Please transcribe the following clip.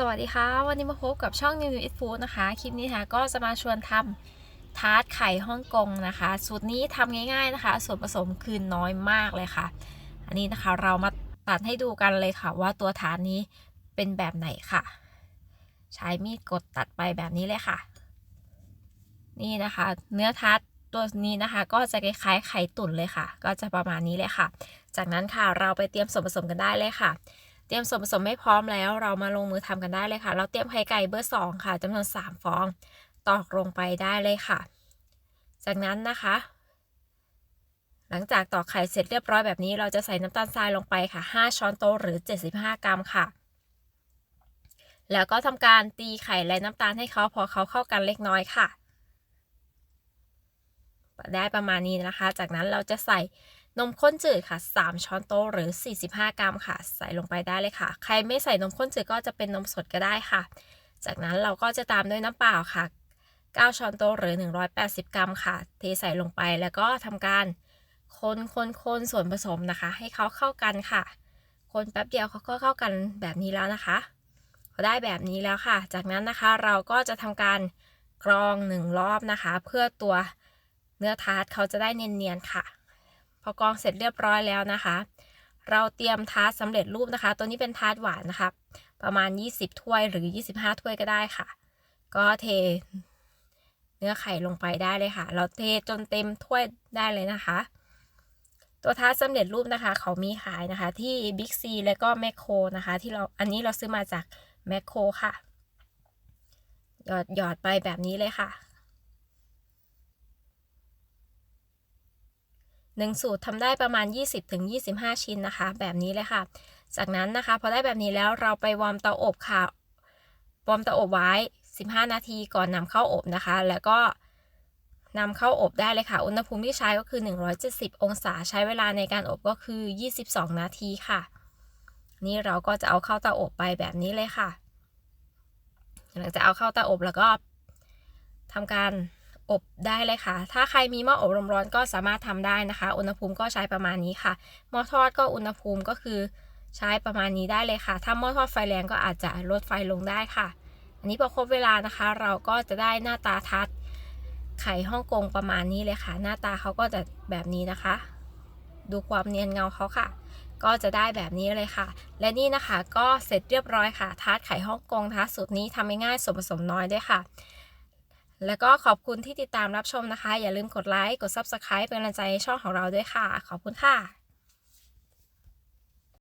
สวัสดีค่ะ วันนี้มาพบกับช่อง New New Eat Food นะคะ คลิปนี้ค่ะก็จะมาชวนทำทาร์ตไข่ฮ่องกงนะคะ สูตรนี้ทำง่ายๆนะคะ ส่วนผสมคือน้อยมากเลยค่ะ อันนี้นะคะเรามาตัดให้ดูกันเลยค่ะ ว่าตัวทาร์ตนี้เป็นแบบไหนค่ะ ใช้มีดกดตัดไปแบบนี้เลยค่ะ นี่นะคะ เนื้อทาร์ตตัวนี้นะคะ ก็จะคล้ายๆไข่ตุ๋นเลยค่ะ ก็จะประมาณนี้เลยค่ะ จากนั้นค่ะเราไปเตรียมส่วนผสมกันได้เลยค่ะ เตรียมส่วนผสมไม่พร้อมแล้ว เรามาลงมือทำกันได้เลยค่ะ เราเตรียมไข่ไก่เบอร์สองค่ะจำนวน3ฟอง ตอกลงไปได้เลยค่ะ จากนั้นนะคะ หลังจากตอกไข่เสร็จเรียบร้อยแบบนี้ เราจะใส่น้ำตาลทรายลงไปค่ะ 5 ช้อนโต๊ะหรือ 75 กรัมค่ะ แล้วก็ทำการตีไข่และน้ำตาลให้เขาพอเขาเข้ากันเล็กน้อยค่ะ ได้ประมาณนี้นะคะ จากนั้นเราจะใส่ นมข้นจืดค่ะ 3 ช้อนโต๊ะหรือ 45 กรัมค่ะ ใส่ลงไปได้เลยค่ะ ใครไม่ใส่นมข้นจืดก็จะเป็นนมสดก็ได้ค่ะ จากนั้นเราก็จะตามด้วยน้ำเปล่าค่ะ 9 ช้อนโต๊ะหรือ 180 กรัมค่ะ เทใส่ลงไปแล้วก็ทำการคนคนคนส่วนผสมนะคะ ให้เขาเข้ากันค่ะ คนแป๊บเดียวเขาก็เข้ากันแบบนี้แล้วนะคะพอได้แบบนี้แล้วค่ะ จากนั้นนะคะเราก็จะทำการกรองหนึ่งรอบนะคะ เพื่อตัวเนื้อทาร์ตเขาจะได้เนียนๆค่ะ พอกรองเสร็จเรียบร้อยแล้วนะคะ เราเตรียมทาร์ตสำเร็จรูปนะคะ ตัวนี้เป็นทาร์ตหวานนะคะ ประมาณ 20 ถ้วยหรือ 25 ถ้วยก็ได้ค่ะ ก็เทเนื้อไข่ลงไปได้เลยค่ะ เราเทจนเต็มถ้วยได้เลยนะคะ ตัวทาร์ตสำเร็จรูปนะคะ เขามีขายนะคะ ที่บิ๊กซีและก็แมคโครนะคะ ที่เราอันนี้เราซื้อมาจากแมคโครค่ะ หยอดหยอดไปแบบนี้เลยค่ะ หนึ่งสูตรทำได้ประมาณ 20-25 ชิ้นนะคะ แบบนี้เลยค่ะ จากนั้นนะคะ พอได้แบบนี้แล้วเราไปวอร์มเตาอบค่ะ วอร์มเตาอบไว้ 15 นาทีก่อนนำเข้าอบนะคะ แล้วก็นำเข้าอบได้เลยค่ะ อุณหภูมิที่ใช้ก็คือ 170 องศา ใช้เวลาในการอบก็คือ 22 นาทีค่ะ นี่เราก็จะเอาเข้าเตาอบไปแบบนี้เลยค่ะ หลังจากเอาเข้าเตาอบแล้วก็ทำการ อบได้เลยค่ะ ถ้าใครมีหม้ออบลมร้อนก็สามารถทำได้นะคะ อุณหภูมิก็ใช้ประมาณนี้ค่ะ หม้อทอดก็อุณหภูมิก็คือใช้ประมาณนี้ได้เลยค่ะ ถ้าหม้อทอดไฟแรงก็อาจจะลดไฟลงได้ค่ะ อันนี้พอครบเวลานะคะ เราก็จะได้หน้าตาทัดไข่ฮ่องกงประมาณนี้เลยค่ะ หน้าตาเขาก็จะแบบนี้นะคะ ดูความเนียนเงาเขาค่ะ ก็จะได้แบบนี้เลยค่ะ และนี่นะคะก็เสร็จเรียบร้อยค่ะ ทาร์ตไข่ฮ่องกงนะคะสูตรนี้ทำง่ายๆส่วนผสมน้อยด้วยค่ะ แล้วก็ขอบคุณที่ติดตามรับชมนะคะ อย่าลืมกดไลค์ กด Subscribe เป็นกำลังใจให้ช่องของเราด้วยค่ะ ขอบคุณค่ะ